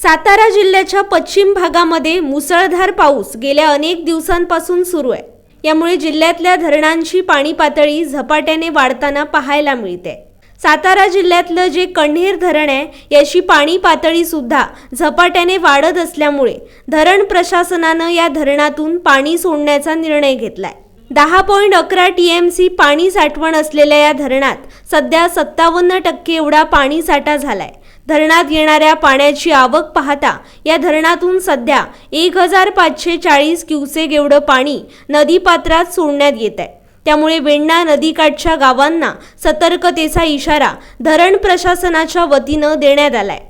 सातारा जिल्ह्याच्या पश्चिम भागामध्ये मुसळधार पाऊस गेल्या अनेक दिवसांपासून सुरू आहे. यामुळे जिल्ह्यातल्या धरणांची पाणी पातळी झपाट्याने वाढताना पाहायला मिळते. सातारा जिल्ह्यातलं जे कण्हेर धरण आहे याची पाणी पातळी सुद्धा झपाट्याने वाढत असल्यामुळे धरण प्रशासनानं या धरणातून पाणी सोडण्याचा निर्णय घेतलाय. दहा पॉईंट अकरा टी एम सी पाणी साठवण असलेल्या या धरणात सध्या सत्तावन्न टक्के एवढा पाणी साठा झालाय. धरणात येणाऱ्या पाण्याची आवक पाहता या धरणातून सध्या एक हजार पाचशे चाळीस क्युसेक एवढं पाणी नदीपात्रात सोडण्यात येत आहे त्यामुळे वेण्णा नदीकाठच्या गावांना सतर्कतेचा इशारा धरण प्रशासनाच्या वतीनं देण्यात आलाय.